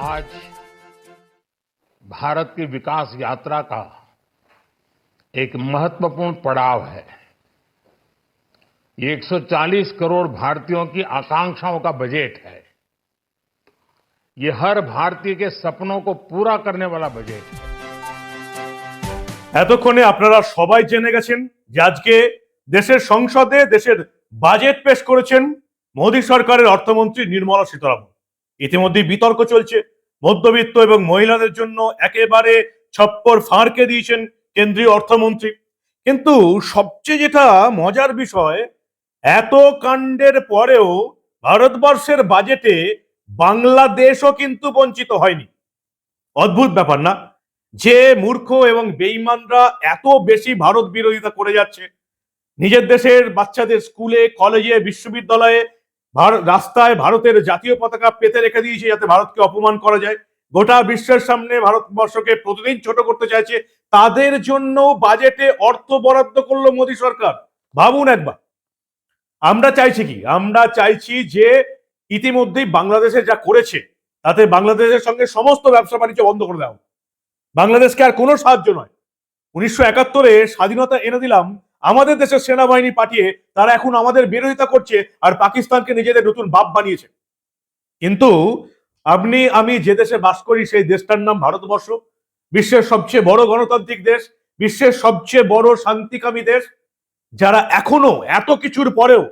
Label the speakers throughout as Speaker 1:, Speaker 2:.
Speaker 1: आज भारत की विकास यात्रा का एक महत्वपूर्ण पड़ाव है ये 140 करोड़ भारतीयों की आकांक्षाओं का बजट है ये हर भारतीय के सपनों को पूरा करने वाला बजट है
Speaker 2: এতক্ষণে আপনারা সবাই জেনে গেছেন যে আজকে দেশের সংসদে দেশের বাজেট পেশ করেছেন মোদী সরকারের অর্থমন্ত্রী নির্মলা সীতারামন ইতিমধ্যে বিতর্ক চলছে। মধ্যবিত্ত এবং মহিলাদের জন্য একেবারে ছপ্পর ফাঁড়কে দিয়েছেন কেন্দ্রীয় অর্থমন্ত্রী। কিন্তু সবচেয়ে যেটা মজার বিষয়, এত কাণ্ডের পরেও ভারতবর্ষের বাজেটে বাংলাদেশও কিন্তু বঞ্চিত হয়নি। অদ্ভুত ব্যাপার না? যে মূর্খ এবং বেঈমানরা এত বেশি ভারত বিরোধিতা করে যাচ্ছে। নিজের দেশের বাচ্চাদের স্কুলে, কলেজে, বিশ্ববিদ্যালয়ে রাস্তায় ভারতের জাতীয় পতাকা পেতে রেখে দিয়েছে যাতে ভারতকে অপমান করা যায়। গোটা বিশ্বের সামনে ভারতবর্ষকে প্রতিদিন ছোট করতে চাইছে। তাদের জন্য বাজেটে অর্থ বরাদ্দ করল মোদী সরকার। ভাবুন একবার। আমরা চাইছি কি? আমরা চাইছি যে ইতিমধ্যেই বাংলাদেশে যা করেছে, তাতে বাংলাদেশের সঙ্গে সমস্ত ব্যবসা বাণিজ্য বন্ধ করে দেওয়া। বাংলাদেশকে আর কোনো সাহায্য নয়। উনিশশো একাত্তরে স্বাধীনতা এনে দিলাম আমাদের দেশের সেনাবাহিনী পাঠিয়ে তারা এখন আমাদের বিরোধিতা করছে আর পাকিস্তানকে নিজেদের নতুন বাপ বানিয়েছে। কিন্তু আপনি, আমি যে দেশে বাস করি, সেই দেশটার নাম ভারতবর্ষ। বিশ্বের সবচেয়ে বড় গণতান্ত্রিক দেশ, বিশ্বের সবচেয়ে বড় শান্তিকামী দেশ। যারা এখনও এত কিছুর পরেও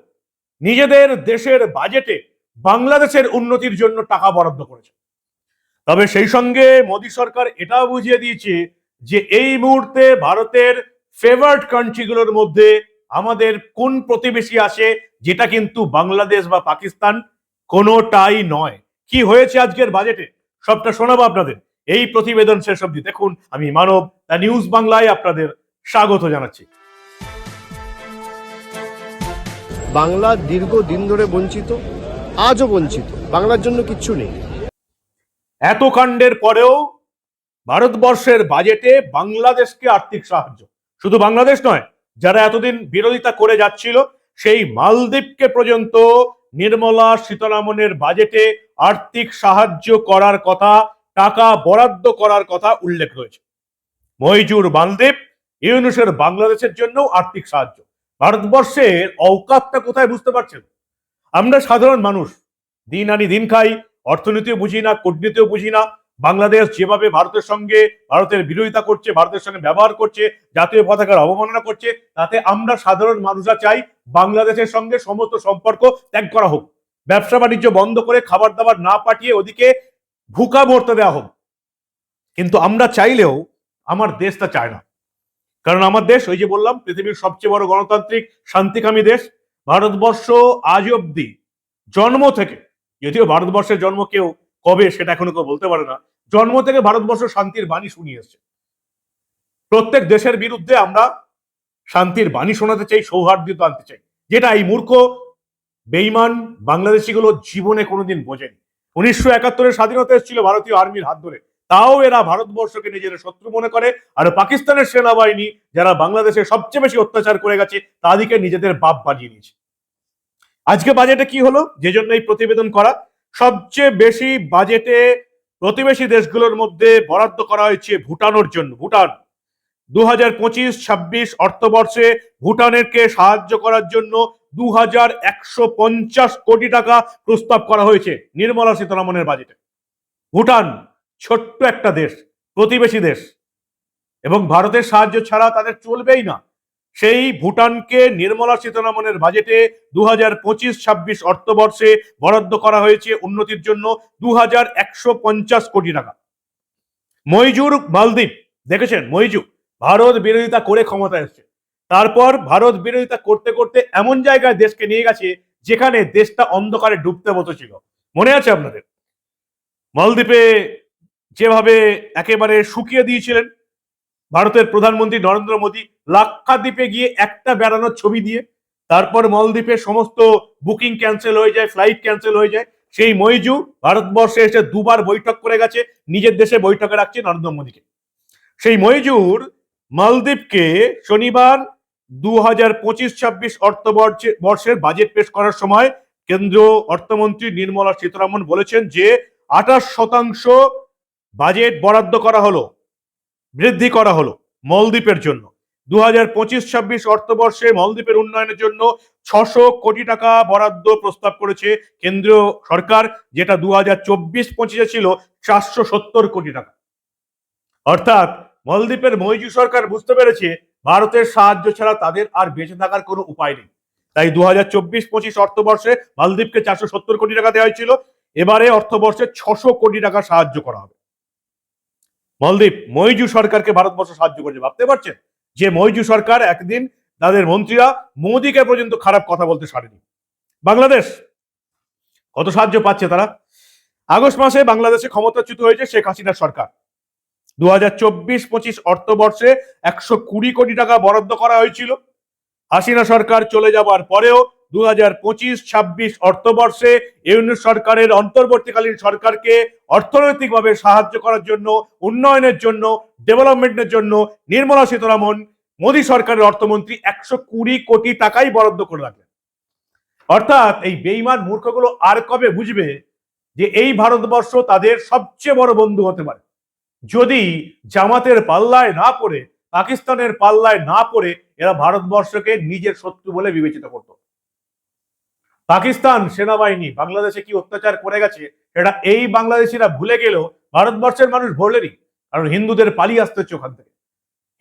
Speaker 2: নিজেদের দেশের বাজেটে বাংলাদেশের উন্নতির জন্য টাকা বরাদ্দ করেছে। তবে সেই সঙ্গে মোদী সরকার এটাও বুঝিয়ে দিয়েছে যে এই মুহূর্তে ভারতের ফেভার্ড কান্ট্রিগুলোর মধ্যে আমাদের কোন প্রতিবেশী আসে যেটা কিন্তু বাংলাদেশ বা পাকিস্তান কোনোটাই নয়। কি হয়েছে আজকের বাজেটে? সবটা শোনাবো আপনাদের। এই প্রতিবেদন শেষ অব্দি দেখুন। আমি মানব দ্য নিউজ বাংলায় আপনাদের স্বাগত জানাচ্ছি।
Speaker 3: বাংলা দীর্ঘ দিন ধরে বঞ্চিত আজও বঞ্চিত। বাংলার জন্য কিচ্ছু নেই।
Speaker 2: এত কাণ্ডের পরেও ভারতবর্ষের বাজেটে বাংলাদেশকে আর্থিক সাহায্য। শুধু বাংলাদেশ নয়, যারা এতদিন বিরোধিতা করে যাচ্ছিল, সেই মালদ্বীপকে পর্যন্ত নির্মলা সীতারামনের বাজেটে আর্থিক সাহায্য করার কথা, টাকা বরাদ্দ করার কথা উল্লেখ রয়েছে। মহিজুর মালদ্বীপ ইউনুসের বাংলাদেশের জন্য আর্থিক সাহায্য। ভারতবর্ষের অওকাতটা কোথায় বুঝতে পারছেন? আমরা সাধারণ মানুষ, দিন আনি দিন খাই, অর্থনীতিও বুঝি না, কূটনীতিও বুঝি না বাংলাদেশ যেভাবে ভারতের সঙ্গে, ভারতের বিরোধিতা করছে, ভারতের সঙ্গে ব্যবহার করছে, জাতীয় পতাকার অবমাননা করছে, তাতে আমরা সাধারণ মানুষরা চাই বাংলাদেশের সঙ্গে সমস্ত সম্পর্ক ত্যাগ করা হোক। ব্যবসা বাণিজ্য বন্ধ করে খাবার দাবার না পাঠিয়ে ওদিকে ভুকা মরতে দেওয়া হোক। কিন্তু আমরা চাইলেও আমার দেশটা চায় না। কারণ আমার দেশ, ওই যে বললাম, পৃথিবীর সবচেয়ে বড় গণতান্ত্রিক, শান্তিকামী দেশ, ভারতবর্ষ আজ অব্দি জন্ম থেকে, যদিও ভারতবর্ষের জন্ম কেউ কবে সেটা এখনও কেউ বলতে পারে না। জন্ম থেকে ভারতবর্ষ শান্তির বাণী শুনিয়ে এসছে। প্রত্যেক দেশের বিরুদ্ধে আমরা শান্তির বাণী শোনাতে চাই সৌহার্দ্যতা আনতে চাই। যেটা এই মূর্খ বেইমান বাংলাদেশিগুলো জীবনে কোনোদিন বোঝেনি। উনিশশো একাত্তরের স্বাধীনতা এসেছিল ভারতীয় আর্মির হাত ধরে। তাও এরা ভারতবর্ষকে নিজের শত্রু মনে করে আর পাকিস্তানের সেনাবাহিনী যারা বাংলাদেশে সবচেয়ে বেশি অত্যাচার করে গেছে, তাদেরকে নিজেদের বাপ বানিয়ে নিয়েছে। আজকে বাজেটে কি হলো? যে জন্য এই প্রতিবেদন করা। সবচেয়ে বেশি বাজেটে প্রতিবেশী দেশগুলোর মধ্যে বরাদ্দ করা হয়েছে ভুটানোর জন্য। ভুটান দু হাজার পঁচিশ ছাব্বিশ অর্থবর্ষে ভুটানেরকে সাহায্য করার জন্য দু হাজার একশো পঞ্চাশ কোটি টাকা প্রস্তাব করা হয়েছে নির্মলা সীতারামনের বাজেটে। ভুটান ছোট্ট একটা দেশ, প্রতিবেশী দেশ, এবং ভারতের সাহায্য ছাড়া তাদের চলবেই না। সেই ভুটানকে নির্মলা সীতারামনের বাজেটে দু হাজার পঁচিশ ছাব্বিশ অর্থবর্ষে বরাদ্দ করা হয়েছে উন্নতির জন্য দু হাজার একশো পঞ্চাশ কোটি টাকা। মইজুর মালদ্বীপ, দেখেছেন? মইজু ভারত বিরোধিতা করে ক্ষমতা এসছে। তারপর ভারত বিরোধিতা করতে করতে এমন জায়গায় দেশকে নিয়ে গেছে যেখানে দেশটা অন্ধকারে ডুবতে মতো ছিল। মনে আছে আপনাদের? মালদ্বীপে যেভাবে একেবারে শুকিয়ে দিয়েছিলেন ভারতের প্রধানমন্ত্রী নরেন্দ্র মোদী লাক্ষাদ্বীপে গিয়ে একটা বেড়ানোর ছবি দিয়ে, তারপর মলদ্বীপে সমস্ত বুকিং ক্যান্সেল হয়ে যায়, ফ্লাইট ক্যান্সেল হয়ে যায়। সেই মইজু ভারতবর্ষে এসে দুবার বৈঠক করে গেছে, নিজের দেশে বৈঠকে রাখছে নরেন্দ্র মোদীকে। সেই মইজুর মালদ্বীপকে শনিবার দু হাজার পঁচিশ ছাব্বিশ অর্থবর্ষে, বর্ষের বাজেট পেশ করার সময় কেন্দ্রীয় অর্থমন্ত্রী নির্মলা সীতারামন বলেছেন যে আঠাশ শতাংশ বাজেট বরাদ্দ করা হলো। বৃদ্ধি করা হলো মলদ্বীপের জন্য। দু হাজার পঁচিশ ছাব্বিশ অর্থবর্ষে মলদ্বীপের উন্নয়নের জন্য ছশো কোটি টাকা বরাদ্দ প্রস্তাব করেছে কেন্দ্রীয় সরকার, যেটা দু হাজার চব্বিশ পঁচিশে ছিল চারশো সত্তর কোটি টাকা। অর্থাৎ মলদ্বীপের মৈজু সরকার বুঝতে পেরেছে ভারতের সাহায্য ছাড়া তাদের আর বেঁচে থাকার কোনো উপায় নেই। তাই দু হাজার চব্বিশ পঁচিশ অর্থবর্ষে মালদ্বীপকে চারশো সত্তর কোটি টাকা দেওয়া হয়েছিল। এবারে অর্থবর্ষে ছশো কোটি টাকা সাহায্য করা হবে। মলদ্বীপ, মৈজু সরকারকে ভারতবর্ষ সাহায্য করেছে। ভাবতে পারছেন? যে মৈজু সরকার একদিন তাদের মন্ত্রীরা মোদীকে পর্যন্ত খারাপ কথা বলতে ছাড়েনি বাংলাদেশ, কত সাহায্য পাচ্ছে তারা? আগস্ট মাসে বাংলাদেশে ক্ষমতাচ্যুত হয়েছে শেখ হাসিনার সরকার। দু হাজার চব্বিশ, পঁচিশ অর্থবর্ষে একশো কুড়ি কোটি টাকা বরাদ্দ করা হয়েছিল। হাসিনা সরকার চলে যাবার পরেও দু হাজার পঁচিশ, ছাব্বিশ অর্থবর্ষে ইউনিট সরকারের অন্তর্বর্তীকালীন সরকারকে অর্থনৈতিকভাবে সাহায্য করার জন্য, উন্নয়নের জন্য ডেভেলপমেন্টের জন্য নির্মলা সীতারামন মোদী সরকারের অর্থমন্ত্রী একশো কুড়ি কোটি টাকাই বরাদ্দ করে রাখলেন। অর্থাৎ এই বেইমান মূর্খগুলো আর কবে বুঝবে যে এই ভারতবর্ষ তাদের সবচেয়ে বড় বন্ধু হতে পারে? যদি জামাতের পাল্লায় না পড়ে, পাকিস্তানের পাল্লায় না পড়ে, এরা ভারতবর্ষকে নিজের শত্রু বলে বিবেচিত করত। পাকিস্তান সেনাবাহিনী, বাংলাদেশে কি অত্যাচার করে গেছে এটা এই বাংলাদেশিরা ভুলে গেলেও ভারতবর্ষের মানুষ ভোলেনি, কারণ হিন্দুদের পালিয়ে আসতে হচ্ছে ওখান থেকে।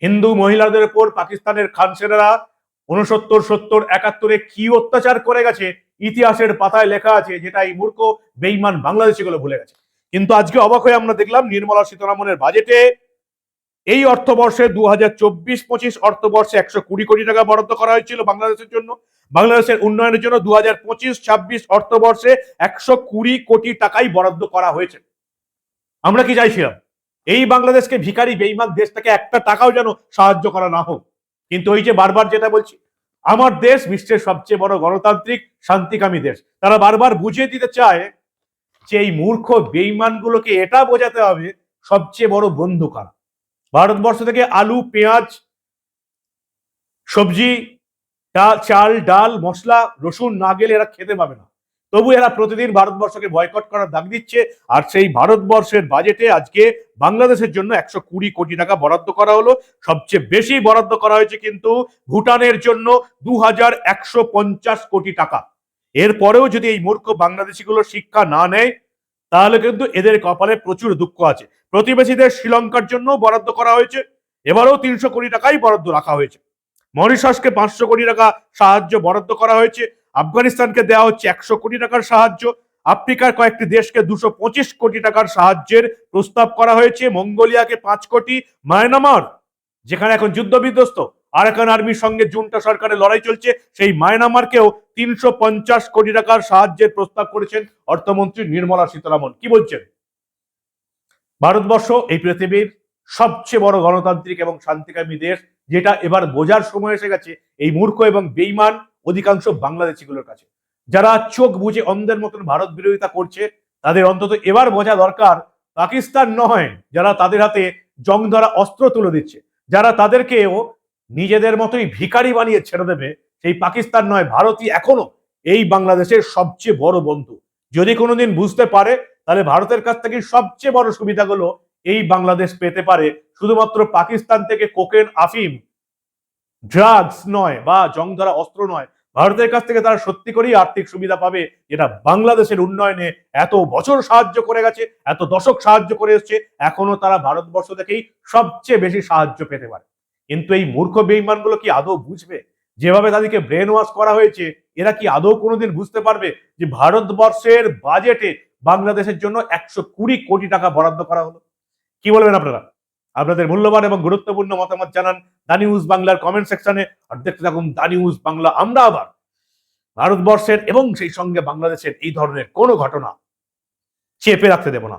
Speaker 2: হিন্দু মহিলাদের উপর পাকিস্তানের খান সেনারা উনসত্তর সত্তর, একাত্তরে কি অত্যাচার করে গেছে, ইতিহাসের পাতায় লেখা আছে, যেটা এই মূর্খ বেইমান বাংলাদেশিগুলো ভুলে গেছে। কিন্তু আজকে অবাক হয়ে আমরা দেখলাম, নির্মলা সীতারামনের বাজেটে এই অর্থবর্ষে দু হাজার চব্বিশ, পঁচিশ অর্থবর্ষে একশো কুড়ি কোটি টাকা বরাদ্দ করা হয়েছিল বাংলাদেশের জন্য। বাংলাদেশের উন্নয়নের জন্য দু হাজার পঁচিশ, ছাব্বিশ অর্থবর্ষে একশো কুড়ি কোটি টাকাই বরাদ্দ করা হয়েছে। আমরা কি চাইছিলাম? এই বাংলাদেশকে ভিখারি বেইমান দেশটাকে একটা টাকাও যেন সাহায্য করা না হোক। কিন্তু ওই যে বারবার যেটা বলছি, আমার দেশ বিশ্বের সবচেয়ে বড় গণতান্ত্রিক, শান্তিকামী দেশ। তারা বারবার বুঝিয়ে দিতে চায় যে এই মূর্খ বেইমানগুলোকে এটা বোঝাতে হবে, সবচেয়ে বড় বন্ধু কারা? ভারতবর্ষ থেকে আলু, পেঁয়াজ, সবজি চাল, ডাল, মশলা, রসুন না গেলে এরা খেতে পাবে না। তবু এরা প্রতিদিন ভারতবর্ষকে বয়কট করার দাগ দিচ্ছে। আর সেই ভারতবর্ষের বাজেটে আজকে বাংলাদেশের জন্য একশো কুড়ি কোটি টাকা বরাদ্দ করা হলো। সবচেয়ে বেশি বরাদ্দ করা হয়েছে কিন্তু ভুটানের জন্য দু হাজার একশো পঞ্চাশ কোটি টাকা। এরপরেও যদি এই মূর্খ বাংলাদেশিগুলো শিক্ষা না নেয়, তাহলে কিন্তু এদের কপালে প্রচুর দুঃখ আছে। প্রতিবেশীদের শ্রীলঙ্কার জন্য বরাদ্দ করা হয়েছে। এবারেও তিনশো কোটি টাকাই বরাদ্দ রাখা হয়েছে। মরিশাসকে পাঁচশো কোটি টাকা সাহায্য বরাদ্দ করা হয়েছে। আফগানিস্তানকে দেওয়া হচ্ছে একশো কোটি টাকার সাহায্য। আফ্রিকার কয়েকটি দেশকে দুশো পঁচিশ কোটি টাকার সাহায্যের প্রস্তাব করা হয়েছে। মঙ্গোলিয়াকে পাঁচ কোটি, মায়ানমার, যেখানে এখন যুদ্ধ বিধ্বস্ত, আরাকান আর্মির সঙ্গে জুনটা সরকারের লড়াই চলছে, সেই মায়ানমারকেও তিনশো পঞ্চাশ কোটি টাকার সাহায্যের প্রস্তাব করেছেন অর্থমন্ত্রী নির্মলা সীতারামন। কি বলছেন? ভারতবর্ষ এই পৃথিবীর সবচেয়ে বড় গণতান্ত্রিক এবং শান্তিকামী দেশ, যেটা এবার বোঝার সময় এসে গেছে এই মূর্খ এবং বেইমান অধিকাংশ বাংলাদেশিগুলোর কাছে। যারা চোখ বুঝে অন্ধের মতন ভারত বিরোধিতা করছে, তাদের অন্তত এবার বোঝা দরকার পাকিস্তান নয়, যারা তাদের হাতে জং ধরা অস্ত্র তুলে দিচ্ছে, যারা তাদেরকেও নিজেদের মতোই ভিখারি বানিয়ে ছেড়ে দেবে, সেই পাকিস্তান নয়, ভারতই এখনও এই বাংলাদেশের সবচেয়ে বড় বন্ধু। যদি কোনোদিন বুঝতে পারে তাহলে ভারতের কাছ থেকে সবচেয়ে বড় সুবিধাগুলো এই বাংলাদেশ পেতে পারে। শুধুমাত্র পাকিস্তান থেকে কোকেন, আফিম, ড্রাগস নয় বা জং ধরা অস্ত্র নয়, ভারতের কাছ থেকে তারা সত্যি করেই আর্থিক সুবিধা পাবে, যেটা বাংলাদেশের উন্নয়নে এত বছর সাহায্য করে গেছে, এত দশক সাহায্য করে এসছে, এখনও তারা ভারতবর্ষ থেকেই সবচেয়ে বেশি সাহায্য পেতে পারে। কিন্তু এই মূর্খ বেইমানগুলো কি আদৌ বুঝবে? যেভাবে তাদেরকে ব্রেন ওয়াশ করা হয়েছে, এরা কি আদৌ কোনোদিন বুঝতে পারবে যে ভারতবর্ষের বাজেটে বাংলাদেশের জন্য একশো কুড়ি কোটি টাকা বরাদ্দ করা হলো। কি বলবেন আপনারা? আপনাদের মূল্যবান এবং গুরুত্বপূর্ণ মতামত জানান দা নিউজ বাংলার কমেন্ট সেকশনে, আর দেখতে থাকুন দা নিউজ বাংলা। আমরা আবার ভারতবর্ষের এবং সেই সঙ্গে বাংলাদেশের এই ধরনের কোনো ঘটনা চেপে রাখতে দেব না।